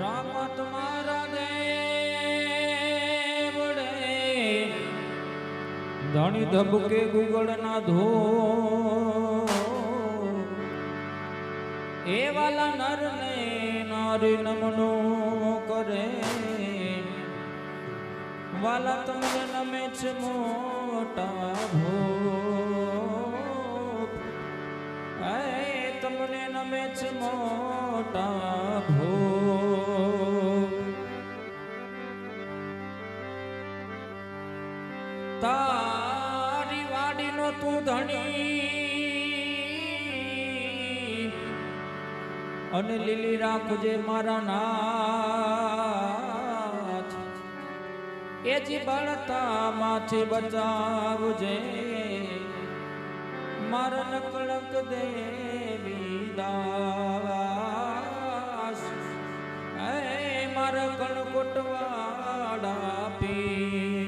રામ તમારા દેવડે ધણી ધબકે ગુગળ ના ધો. એ વાલા નર ને નારી નમનો કરે. વાલા તમને નમે છે મોટા ભો તમને નમે છે મોટા ભો તારી વાડીનો તું ધણી. અને લીલી રાખજે મારા નાથ. એ જી બળતા માથી બચાવજે. મારા નકળક દેવી દાસ. એ મારા કણકોટવાડા પીર.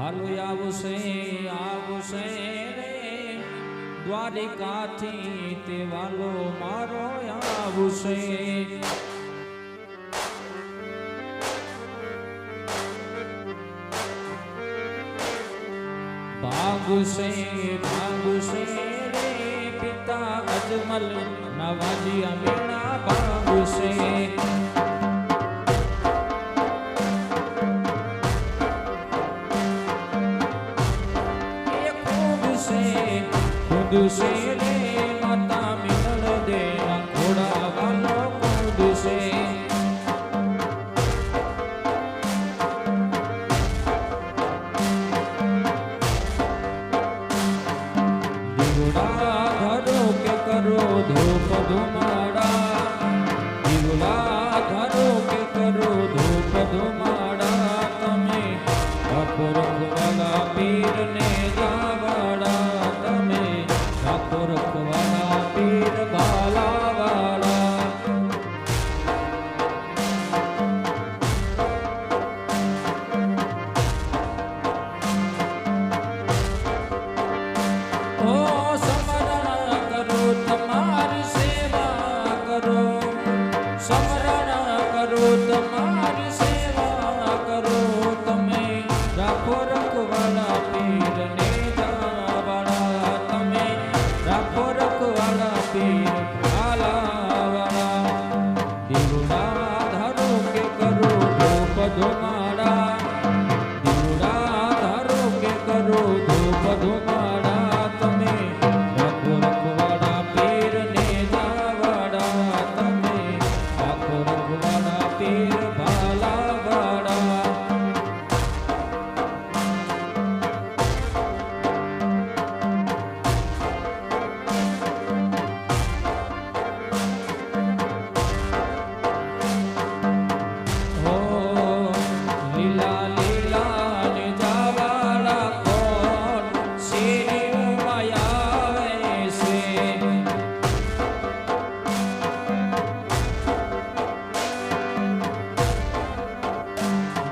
હાલો આવશે આવશે રે. દ્વારિકાથી તે વાલો મારો આવશે. ભાગુશે ભાગુશે રે પિતા અજમલ નવાજી અમીના ભાગુશે. Jesús.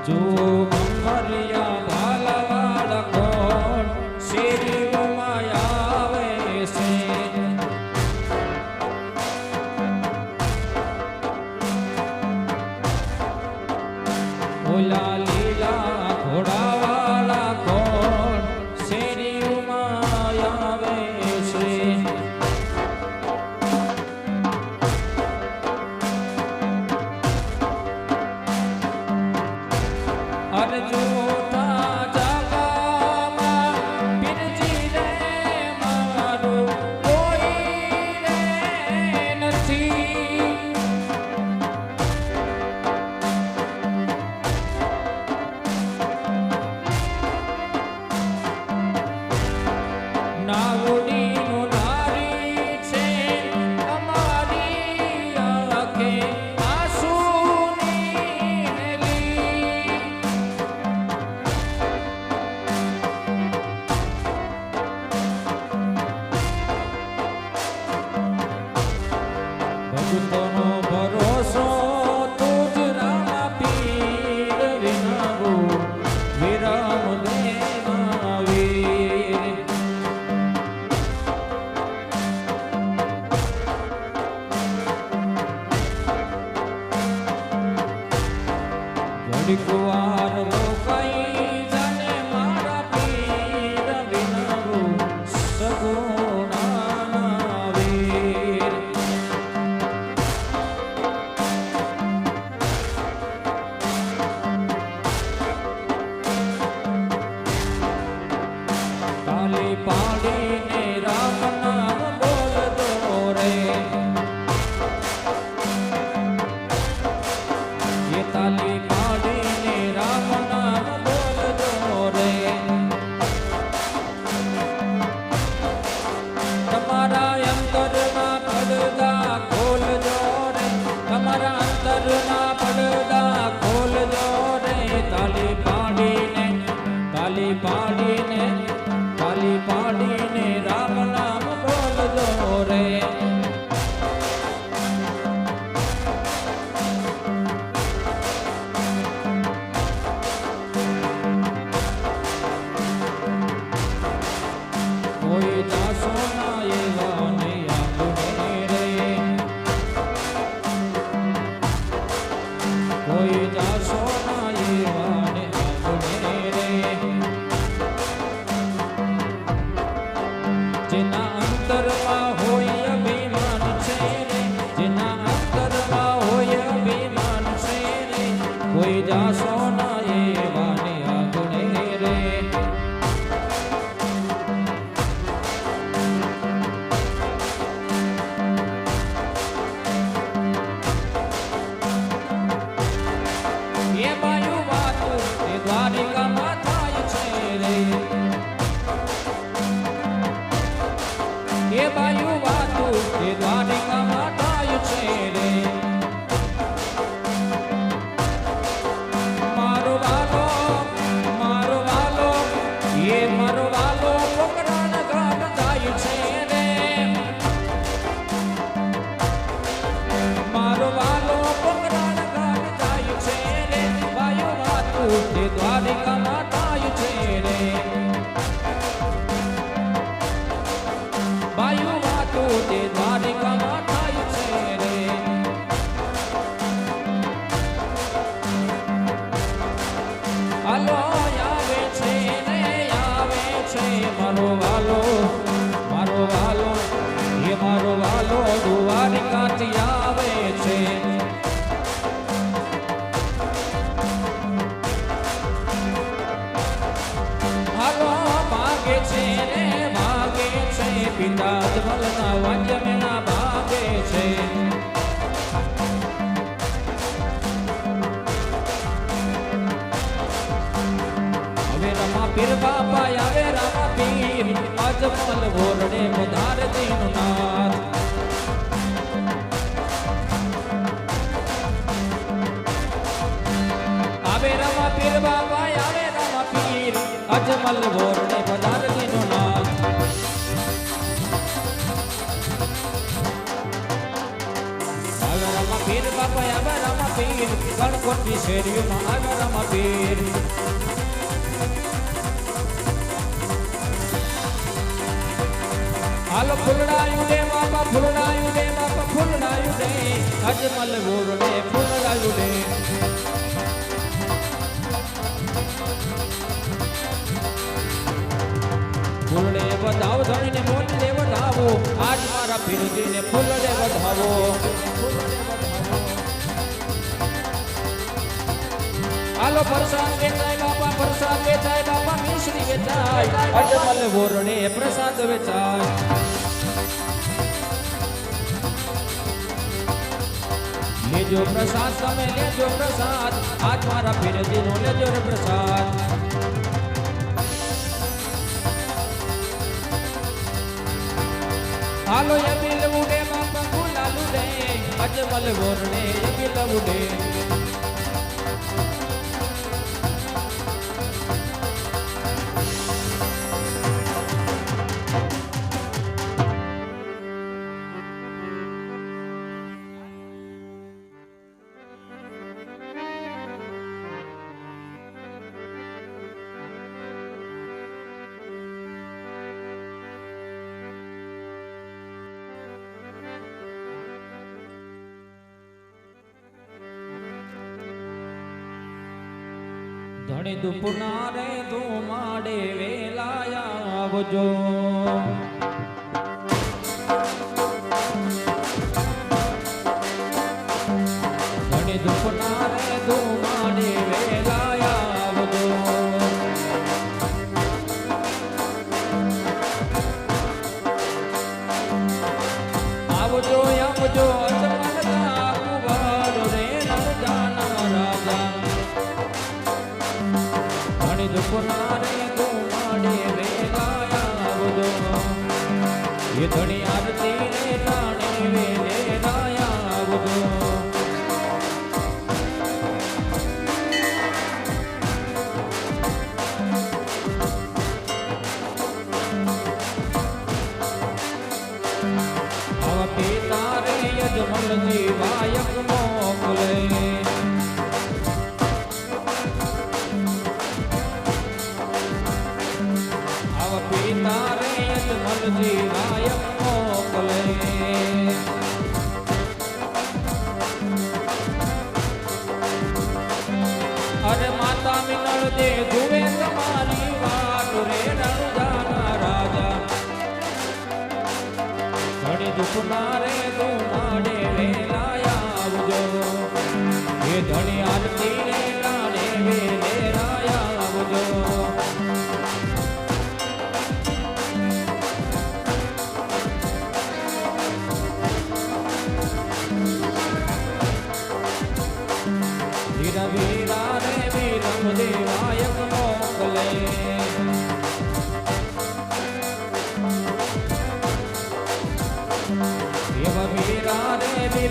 જો મરિયા Escutando પાડીને છે હાલો ભાગે છે ભાગે છે. પિતા ધવલના રમા પીર બાપા આવે રામા પીર અજમલ ગોરડે પધાર દીનું પીર બાબા આવે રામા પીર, અજમલ ગોરડે પધાર દીનું નાથ. આવે રામા પીર બાબા આવે રામા પીર ગણકોટની શેરીઓમાં આવે રામા પીર. હાલ ફૂલડાયું દે બાપા, ફૂલડાયું દે બાપા, ફૂલડાયું દે અજમલ ગોરડે ફૂલડાયું દે ફૂલડે મારા પીરજીને ફૂલડે વધાવો. હાલો પ્રસાદ વેચાય બાપા પ્રસાદ વેચાય પ્રસાદ વેચાય. લેજો પ્રસાદ તમે લેજો પ્રસાદ આજ મારા પીરજીનો લેજો રે પ્રસાદ હાલો યબિલ ઉડે બાપા ગુલાલ ઉડે અજમલ ગોરડે યબિલ ઉડે ધણી દુપના રે માડે વેલાયા આવજો. ये थोड़ी आदत ને જુએ તમારી વાત રે નણુદાના રાજા.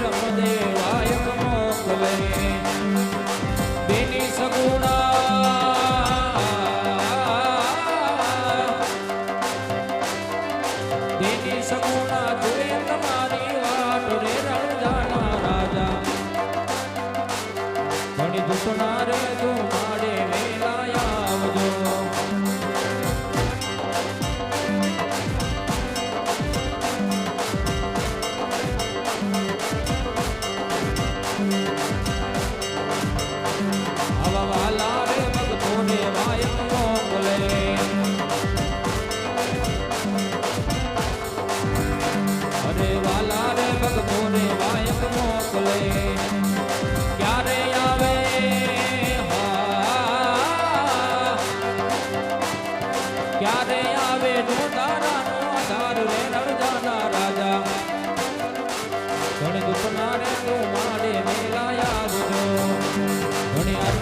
રમદેવાય મોકલે બેની સગુણા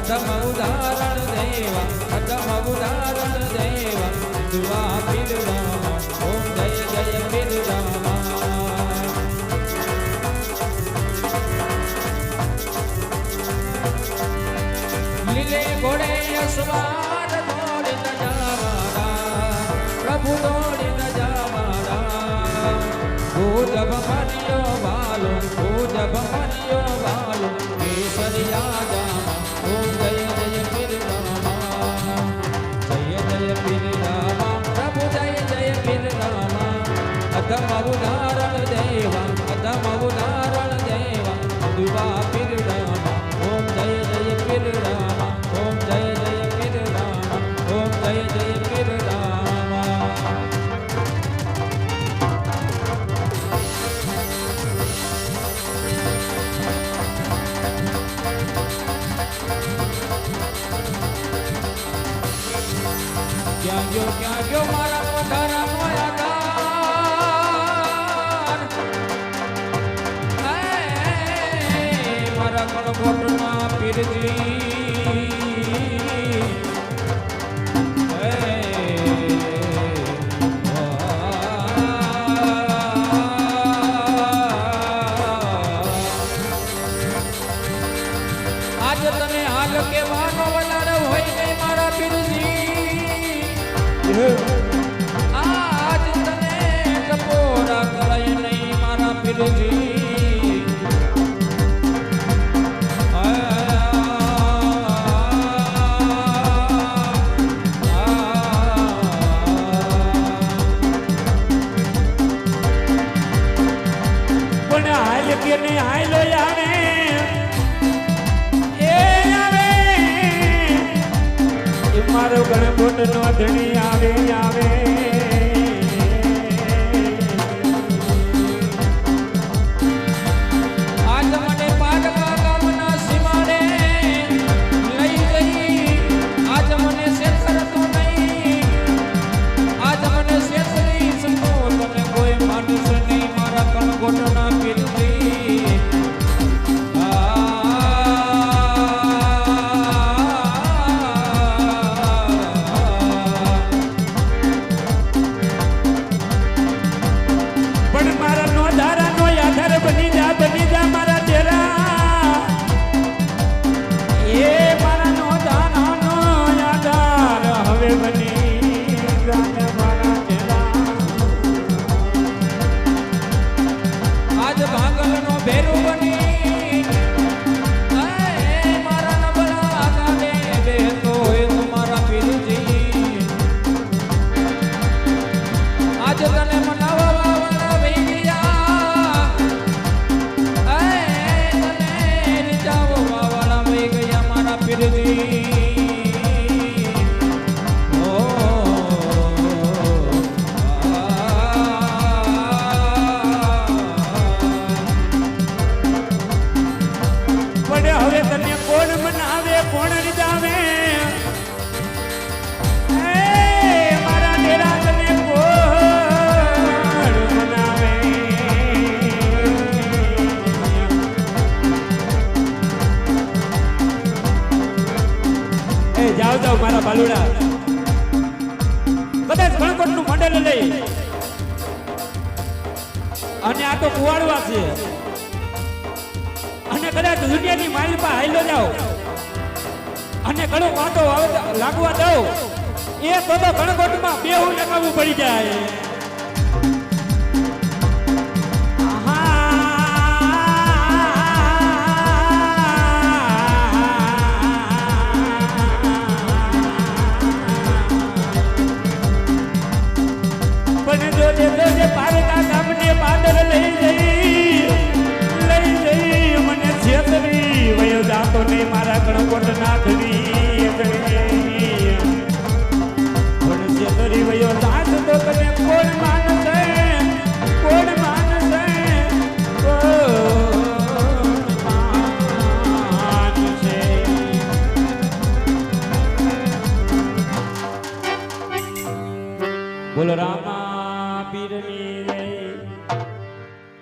પ્રથમ ઉદાહરણ દેવા પ્રથમ ઉદાહરણ દેવા દુઆ પીરવા ઓમ જય જય પીરવા લીલે ઘોડે અસવાર દોડ ન પ્રભુ દોડ ન ગોદબ માર્યો વાલો ગો મારું નામ ને હાલો યાણે. એ યારે મારો ગણગોટ નો ધણી આવે આવે. જાવ જાવ મારા બાલુડા કદાચ ગણકોટનું મંડળ લઈ. અને આ તો કુવાડવા છે. અને કદાચ દુનિયા ની માઇલ પર હાઈલો જાઓ. અને ઘણો વાતો લાગવા દઉં એ તો ગણકોટમાં બેવું લગાવવું પડી જાય. મારા ગણકોટ ના ધરી